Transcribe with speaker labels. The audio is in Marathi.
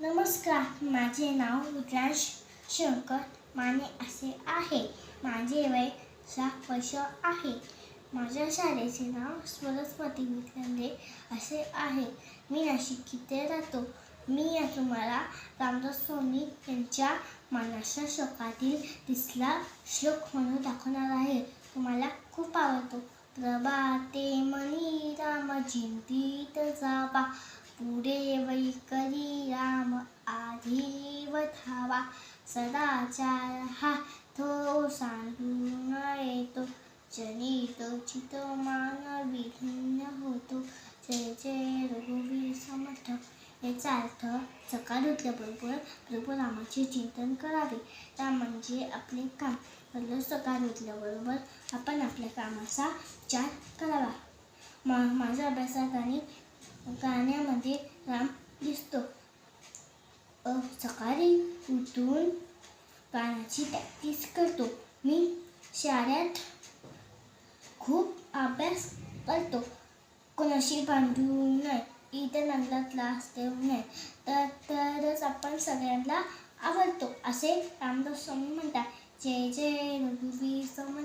Speaker 1: नमस्कार माझे नाव रुद्रांश शंकर माने असे आहे. माझे वय सात वर्ष आहे. माझ्या शाळेचे नाव सरस्वती विद्यालय असे आहे. मी नाशिक इथे राहतो. मी या तुम्हाला रामदास स्वामी यांच्या मानाच्या शोकातील तिसरा श्लोक म्हणून दाखवणार आहे. तुम्हाला खूप आवडतो. प्रभाते मनी राम चिंतित जावा. पुढे वैकरी राम आधीव धावा सदाचार हा तो सांगून येतो. जनित चित मान विभिन्न होतो. जय जय रघुवीर समर्थ. याचा अर्थ सकाळ उठल्याबरोबर प्रभू रामाचे चिंतन करावे. राम म्हणजे आपले काम. रोज सकाळ उठल्याबरोबर आपण आपल्या कामाचा विचार करावा. मा माझ्या अभ्यासात गाण्यामध्ये राम दिसतो. सकाळी उठून गाण्याची प्रॅक्टिस करतो. मी शाळेत खूप अभ्यास करतो. कोणाशी भांडू नये इतर नंतर क्लास देऊ नये तर तरच आपण सगळ्यांना आवडतो. असे रामदास स्वामी म्हणतात. जय जय रघुवीर स्वामी.